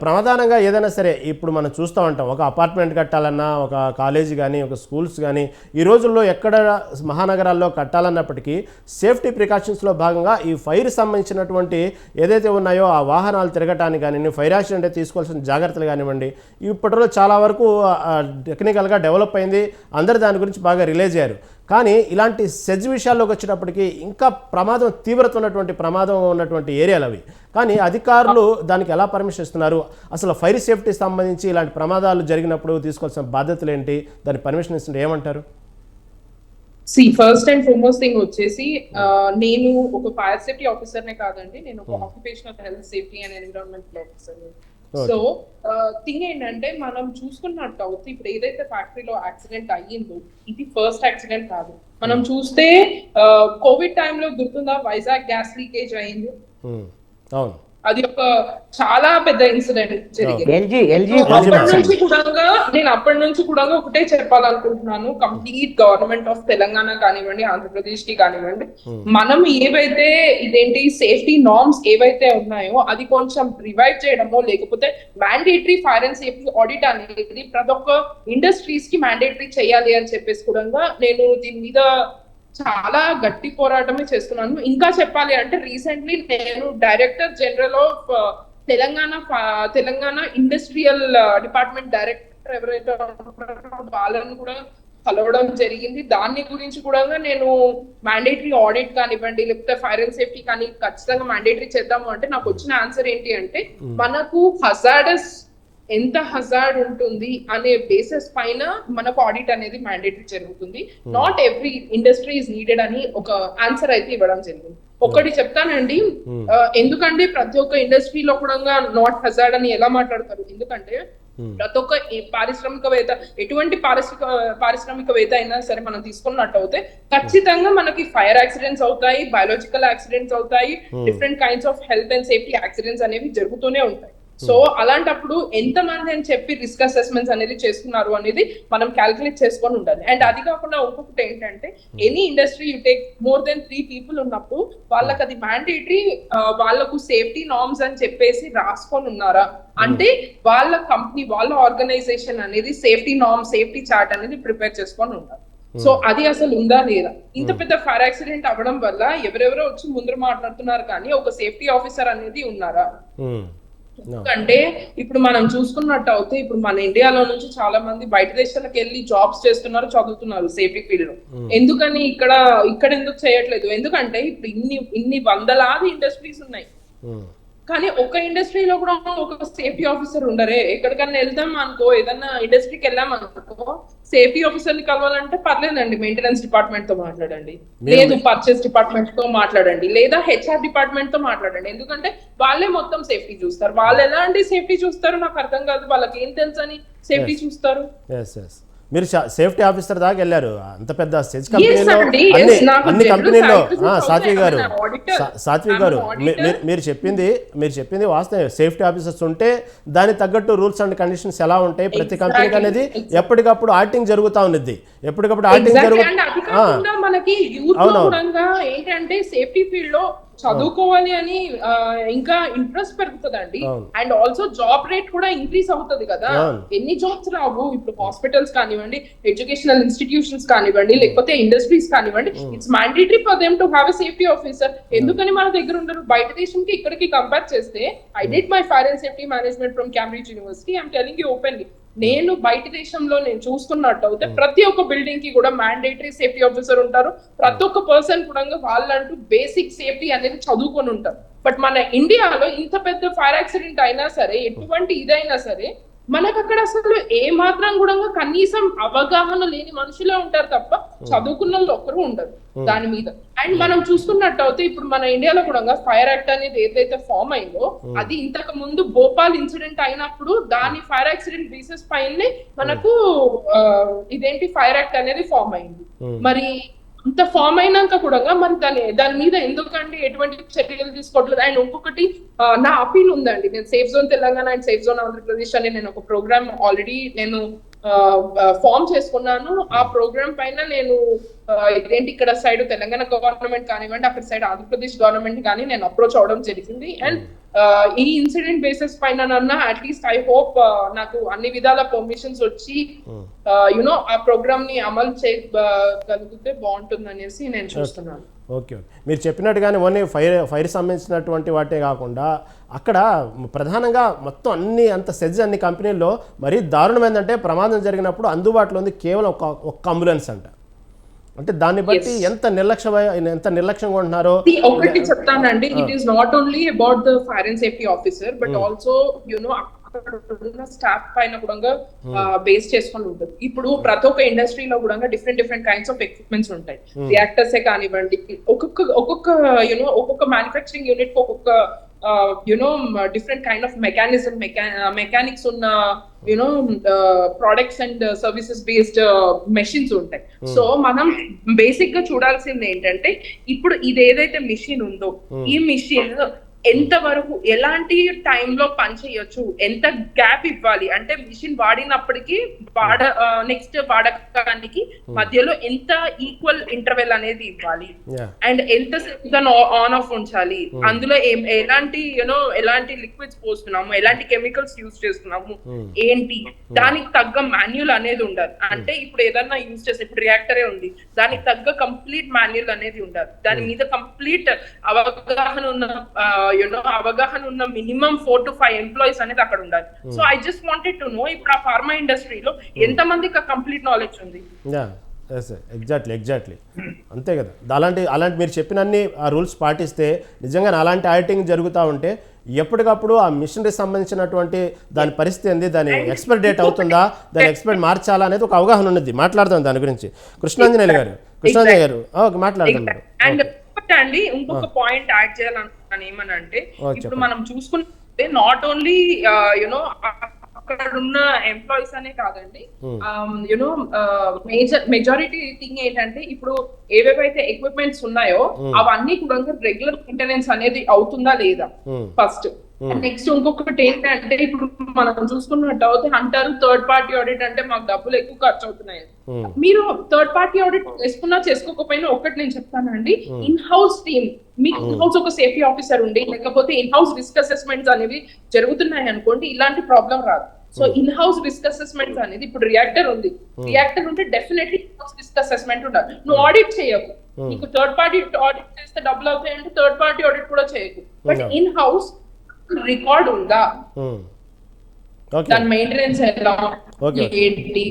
ప్రమాదానంగా ఏదైనా సరే ఇప్పుడు మనం చూస్తూ ఉంటాం. ఒక అపార్ట్మెంట్ కట్టాలన్నా ఒక కాలేజీ కానీ ఒక స్కూల్స్ కానీ ఈ రోజుల్లో ఎక్కడ మహానగరాల్లో కట్టాలన్నప్పటికీ సేఫ్టీ ప్రికాషన్స్లో భాగంగా ఈ ఫైర్ సంబంధించినటువంటి ఏదైతే ఉన్నాయో ఆ వాహనాలు తిరగటానికి కానీ ఫైర్ యాక్సిడెంట్ తీసుకోవాల్సిన జాగ్రత్తలు కానివ్వండి ఇప్పటిలో చాలా వరకు టెక్నికల్గా డెవలప్ అయింది. అందరు దాని గురించి బాగా రిలీజ్ అయ్యారు. కానీ ఇలాంటి సెజ్ విషయాల్లోకి వచ్చేటప్పటికి ఇంకా ప్రమాదం తీవ్రత ఉన్నటువంటి ప్రమాదం ఉన్నటువంటి ఏరియాలు అవి. కానీ అధికారులు దానికి ఎలా పర్మిషన్ ఇస్తున్నారు? అసలు ఫైర్ సేఫ్టీ సంబంధించి ఇలాంటి ప్రమాదాలు జరిగినప్పుడు తీసుకోవాల్సిన బాధ్యతలు ఏంటి? దాని పర్మిషన్ ఇస్తుంటే ఏమంటారు? See first and foremost thing వచ్చేసి నేను ఒక ఫైర్ సేఫ్టీ ఆఫీసర్ నే కాదండి నేను ఒక occupational health safety and environmental officer so thing ఏంటంటే మనం చూసుకున్నట్టు అవుతుంది ఇప్పుడు ఏదైతే ఫ్యాక్టరీలో యాక్సిడెంట్ అయ్యిందో ఇది ఫస్ట్ యాక్సిడెంట్ కాదు. మనం చూస్తే కోవిడ్ టైంలో గుర్తుందా వైజాగ్ గ్యాస్ లీకేజ్ అయింది? ఉమ్, అవును. అది ఒక చాలా పెద్ద ఇన్సిడెంట్ జరిగింది. నేను అప్పటి నుంచి కూడా ఒకటే చెప్పాలనుకుంటున్నాను. కంప్లీట్ గవర్నమెంట్ ఆఫ్ తెలంగాణ కానివ్వండి ఆంధ్రప్రదేశ్కి కానివ్వండి మనం ఏవైతే ఇదేంటి సేఫ్టీ నార్మ్స్ ఏవైతే ఉన్నాయో అది కొంచెం రివైవ్ చేయడమో లేకపోతే mandatory fire and safety audit అనేది ప్రతి ఒక్క ఇండస్ట్రీస్కి మ్యాండేటరీ చేయాలి అని చెప్పేసి కూడా నేను దీని మీద చాలా గట్టి పోరాటమే చేస్తున్నాను. ఇంకా చెప్పాలి అంటే రీసెంట్లీ నేను director general of Telangana Telangana industrial department director ఎవరైతే వాళ్ళని కూడా కలవడం జరిగింది. దాని గురించి కూడా నేను మ్యాండేటరీ ఆడిట్ కానివ్వండి లేకపోతే ఫైర్ అండ్ సేఫ్టీ కానీ ఖచ్చితంగా మ్యాండేటరీ చేద్దాము అంటే నాకు వచ్చిన ఆన్సర్ ఏంటి అంటే మనకు హజార్డస్ ఎంత హజార్డ్ ఉంటుంది అనే బేసిస్ పైన మనకు ఆడిట్ అనేది మ్యాండేటరీ జరుగుతుంది. Not every industry is needed అని ఒక ఆన్సర్ అయితే ఇవ్వడం జరిగింది. ఒకటి చెప్తానండి. ఆ, ఎందుకంటే ప్రతి ఒక్క ఇండస్ట్రీలో కూడా నాట్ హజార్డ్ అని ఎలా మాట్లాడతారు? ఎందుకంటే ప్రతి ఒక్క పారిశ్రామికవేత్త ఎటువంటి పారిశ్రామిక పారిశ్రామికవేత్త అయినా సరే మనం తీసుకున్నట్టు అయితే ఖచ్చితంగా మనకి ఫైర్ యాక్సిడెంట్స్ అవుతాయి బయాలజికల్ యాక్సిడెంట్స్ అవుతాయి different kinds of health and safety accidents అనేవి జరుగుతూనే ఉంటాయి. సో అలాంటప్పుడు ఎంత మంది అని చెప్పి రిస్క్ అసెస్మెంట్స్ అనేది చేస్తున్నారు అనేది మనం క్యాలిక్యులేట్ చేసుకొని ఉండాలి. అండ్ అది కాకుండా ఇంకొకటి ఏంటంటే any industry you take more than three people ఉన్నప్పుడు వాళ్ళకి అది మ్యాండేటరీ వాళ్ళకు సేఫ్టీ నార్మ్స్ అని చెప్పేసి రాసుకొని ఉన్నారా? అంటే వాళ్ళ కంపెనీ వాళ్ళ ఆర్గనైజేషన్ అనేది సేఫ్టీ నార్మ్ సేఫ్టీ చార్ట్ అనేది ప్రిపేర్ చేసుకొని ఉన్నారు సో అది అసలు ఉందా లేదా? ఇంత పెద్ద ఫైర్ యాక్సిడెంట్ అవ్వడం వల్ల ఎవరెవరో వచ్చి ముందర మాట్లాడుతున్నారు కానీ ఒక సేఫ్టీ ఆఫీసర్ అనేది ఉన్నారా? అంటే ఇప్పుడు మనం చూసుకున్నట్టు అయితే ఇప్పుడు మన ఇండియాలో నుంచి చాలా మంది బయట దేశాలకు వెళ్ళి జాబ్స్ చేస్తున్నారు చదువుతున్నారు సేఫ్టీ ఫీల్డ్లో ఎందుకని ఇక్కడ ఇక్కడ ఎందుకు చేయట్లేదు? ఎందుకంటే ఇప్పుడు ఇన్ని ఇన్ని వందలాది ఇండస్ట్రీస్ ఉన్నాయి. ఉమ్, కానీ ఒక ఇండస్ట్రీలో కూడా ఒక సేఫ్టీ ఆఫీసర్ ఉండరే. ఎక్కడికన్నా వెళ్దాం అనుకో ఏదన్నా ఇండస్ట్రీకి వెళ్ళాం అనుకో సేఫ్టీ ఆఫీసర్ని కలవాలంటే పర్లేదండి మెయింటెనెన్స్ డిపార్ట్మెంట్తో మాట్లాడండి. లేదు పర్చేస్ డిపార్ట్మెంట్తో మాట్లాడండి. లేదా హెచ్ఆర్ డిపార్ట్మెంట్తో మాట్లాడండి. ఎందుకంటే వాళ్ళే మొత్తం సేఫ్టీ చూస్తారు. వాళ్ళు ఎలాంటి సేఫ్టీ చూస్తారు నాకు అర్థం కాదు. వాళ్ళకి ఏం తెలుసు అని సేఫ్టీ చూస్తారు. మీరు సేఫ్టీ ఆఫీసర్ దాకా వెళ్ళారు అంత పెద్ద సెజ్ కంపెనీలో. అన్ని అన్ని కంపెనీల్లో సాత్వి గారు సాత్వి గారు. మీరు- చెప్పింది మీరు చెప్పింది వాస్తవం సేఫ్టీ ఆఫీసర్స్ ఉంటే దానికి తగ్గట్టు రూల్స్ అండ్ కండిషన్స్ ఎలా ఉంటాయి ప్రతి కంపెనీకి. అనేది. ఎప్పటికప్పుడు ఆడిటింగ్ జరుగుతూ ఉన్నది ఎప్పటికప్పుడు ఆడిటింగ్ Exactly. జరుగు And అది ఆ, కాకుండా మనకి యూత్లో అవునవును. ఏంటంటే సేఫ్టీ ఫీల్డ్లో చదువుకోవాలి అని ఇంకా ఇంట్రెస్ట్ పెరుగుతుందండి. అండ్ ఆల్సో జాబ్ రేట్ కూడా ఇంక్రీస్ అవుతుంది కదా. ఎన్ని జాబ్స్ రావు? ఇప్పుడు హాస్పిటల్స్ కానివ్వండి ఎడ్యుకేషనల్ ఇన్స్టిట్యూషన్స్ కానివ్వండి లేకపోతే ఇండస్ట్రీస్ కానివ్వండి it's mandatory for them to have a safety officer ఎందుకని మన దగ్గర ఉండరు? బయట దేశంకి ఇక్కడికి కంపేర్ చేస్తే I did my fire and safety management from Cambridge University I'm telling you openly నేను బయట దేశంలో నేను చూస్తున్నట్టు అయితే ప్రతి ఒక్క బిల్డింగ్కి కూడా మ్యాండేటరీ సేఫ్టీ ఆఫీసర్ ఉంటారు. ప్రతి ఒక్క పర్సన్ కూడా వాళ్ళంటూ బేసిక్ సేఫ్టీ అనేది చదువుకొని ఉంటారు. బట్ మన ఇండియాలో ఇంత పెద్ద ఫైర్ యాక్సిడెంట్ అయినా సరే ఎటువంటి ఇదైనా సరే మనకు అక్కడ అసలు ఏ మాత్రం కూడా కనీసం అవగాహన లేని మనుషులే ఉంటారు తప్ప చదువుకున్న వాళ్ళు ఒక్కరు ఉండరు దాని మీద. అండ్ మనం చూసుకున్నట్టు అయితే ఇప్పుడు మన ఇండియాలో కూడా ఫైర్ యాక్ట్ అనేది ఏదైతే ఫామ్ అయిందో అది ఇంతకు ముందు భోపాల్ ఇన్సిడెంట్ అయినప్పుడు దాని ఫైర్ యాక్సిడెంట్ బేసిస్ పైనే మనకు ఇదేంటి ఫైర్ యాక్ట్ అనేది ఫామ్ అయింది. మరి అంత ఫామ్ అయినాక కూడా మరి దాని దాని మీద ఎందుకండి ఎటువంటి చర్యలు తీసుకోవట్లేదు? అండ్ ఇంకొకటి నా అపీల్ ఉందండి. నేను safe zone Telangana and safe zone Andhra Pradesh అని నేను ఒక ప్రోగ్రామ్ ఆల్రెడీ నేను ఫామ్ చేసుకున్నాను. ఆ ప్రోగ్రామ్ పైన నేను ఇదేంటి ఇక్కడ సైడ్ తెలంగాణ గవర్నమెంట్ కానివ్వండి అక్కడ సైడ్ ఆంధ్రప్రదేశ్ గవర్నమెంట్ కానీ నేను అప్రోచ్ అవడం జరిగింది. అండ్ ఈ ఇన్సిడెంట్ బేసిస్ పైన అట్లీస్ట్ ఐ హోప్ నాకు అన్ని విధాల పర్మిషన్స్ వచ్చి యునో ఆ ప్రోగ్రామ్ని అమలు చేయగలిగితే బాగుంటుంది అనేసి నేను చూస్తున్నాను. ఓకే ఓకే మీరు చెప్పినట్టుగానే ఓన్లీ ఫైర్ ఫైర్ సంబంధించినటువంటి వాటే కాకుండా అక్కడ ప్రధానంగా మొత్తం అన్ని అంత సెజ్ అన్ని కంపెనీల్లో మరీ దారుణం ఏంటంటే ప్రమాదం జరిగినప్పుడు అందుబాటులో ఉంది కేవలం ఒక ఒక్క అంబులెన్స్ అంట. అంటే దాన్ని బట్టి ఎంత నిర్లక్ష్య ఎంత నిర్లక్ష్యంగా ఉంటున్నారో ఒకటి చెప్తానండి. It is not only about the fire and safety officer but also you know ఉన్న స్టాఫ్ పైన కూడా బేస్ చేసుకొని ఉంటుంది. ఇప్పుడు ప్రతి ఒక్క ఇండస్ట్రీలో కూడా different different kinds of equipments ఉంటాయి. రియాక్టర్స్ కానివ్వండి ఒక్కొక్క ఒక్కొక్క యునో ఒక్కొక్క మ్యానుఫ్యాక్చరింగ్ యూనిట్ ఒక్కొక్క you know different kind of mechanism mechanics ఉన్న you know products and services based machines ఉంటాయి. సో మనం బేసిక్గా చూడాల్సింది ఏంటంటే ఇప్పుడు ఇది ఏదైతే మిషన్ ఉందో ఈ మిషన్ ఎంత వరకు ఎలాంటి టైంలో పని చేయొచ్చు? ఎంత గ్యాప్ ఇవ్వాలి? అంటే మిషన్ వాడినప్పటికీ వాడ నెక్స్ట్ వాడకానికి మధ్యలో ఎంత ఈక్వల్ ఇంటర్వెల్ అనేది ఇవ్వాలి? అండ్ ఎంత దాన్ని ఆన్ ఆఫ్ ఉంచాలి? అందులో ఏం ఎలాంటి యూనో ఎలాంటి లిక్విడ్స్ పోస్తున్నాము? ఎలాంటి కెమికల్స్ యూజ్ చేస్తున్నాము? ఏంటి? దానికి తగ్గ మాన్యుల్ అనేది ఉండాలి. అంటే ఇప్పుడు ఏదన్నా యూజ్ చేస్తే ఇప్పుడు రియాక్టరే ఉంది. దానికి తగ్గ కంప్లీట్ మాన్యుల్ అనేది ఉండాలి. దాని మీద కంప్లీట్ అవగాహన ఉన్న యూనో అవగాహన ఉన్న minimum four to five employees అనేది అక్కడ ఉండాలి. So I just wanted to know ఇప్పుడు ఆ ఫార్మా ఇండస్ట్రీలో ఎంత మందికి కంప్లీట్ నాలెడ్జ్ ఉంది? ఎగ్జాక్ట్లీ ఎగ్జాక్ట్లీ అంతే కదా. అలాంటి అలాంటి మీరు చెప్పిన అన్ని ఆ రూల్స్ పాటిస్తే నిజంగా అలాంటి ఆడిటింగ్ జరుగుతూ ఉంటే ఎప్పటికప్పుడు ఆ మిషనరీ సంబంధించినటువంటి దాని పరిస్థితి ఏంది? దాని ఎక్స్పైర్ డేట్ అవుతుందా? దాని ఎక్స్పైర్ మార్చాలా అనేది ఒక అవగాహన ఉన్నది. మాట్లాడదాం దాని గురించి. కృష్ణాంజనేయులు గారు. కృష్ణాంజనేయ గారు. ఓకే మాట్లాడుతున్నారు అండ్ ఇంకొక పాయింట్ యాడ్ చేయాలనుకున్నాను ఏమనంటే ఇప్పుడు మనం చూసుకుంటే నాట్ ఓన్లీ యునో అక్కడ ఉన్న ఎంప్లాయీస్ అనే కాదండి యునో మేజర్ మెజారిటీ థింగ్ ఏంటంటే ఇప్పుడు ఏవేవైతే ఎక్విప్మెంట్స్ ఉన్నాయో అవన్నీ కూడా రెగ్యులర్ మెయింటెనెన్స్ అనేది అవుతుందా లేదా? Hmm. ఫస్ట్ నెక్స్ట్ ఇంకొకటి ఏంటంటే ఇప్పుడు మనం చూసుకున్నట్టు అయితే అంటారు థర్డ్ పార్టీ ఆడిట్ అంటే మాకు డబ్బులు ఎక్కువ ఖర్చు అవుతున్నాయి Hmm. మీరు థర్డ్ పార్టీ ఆడిట్ చేసుకున్నా చేసుకోకపోయినా ఒకటి నేను చెప్తానండి. ఇన్ హౌస్ టీమ్ మీకు ఇన్ హౌస్ ఒక సేఫ్టీ ఆఫీసర్ ఉండి లేకపోతే ఇన్ హౌస్ రిస్క్ అసెస్మెంట్స్ అనేవి జరుగుతున్నాయి అనుకోండి ఇలాంటి ప్రాబ్లం రాదు. So in house risk assessments అనేది ఇప్పుడు రియాక్టర్ ఉంది. రియాక్టర్ ఉంటే definitely in house risk assessment ఉండాలి. నువ్వు ఆడిట్ చేయకు. నీకు థర్డ్ పార్టీ ఆడిట్ చేస్తే డబ్బులు అవుతాయంటే థర్డ్ పార్టీ ఆడిట్ కూడా చేయకు. బట్ ఇన్ హౌస్ రికార్డ్ ఉందా? ఓకే దాని మెయింటెనెన్స్ ఎలా. ఏంటి?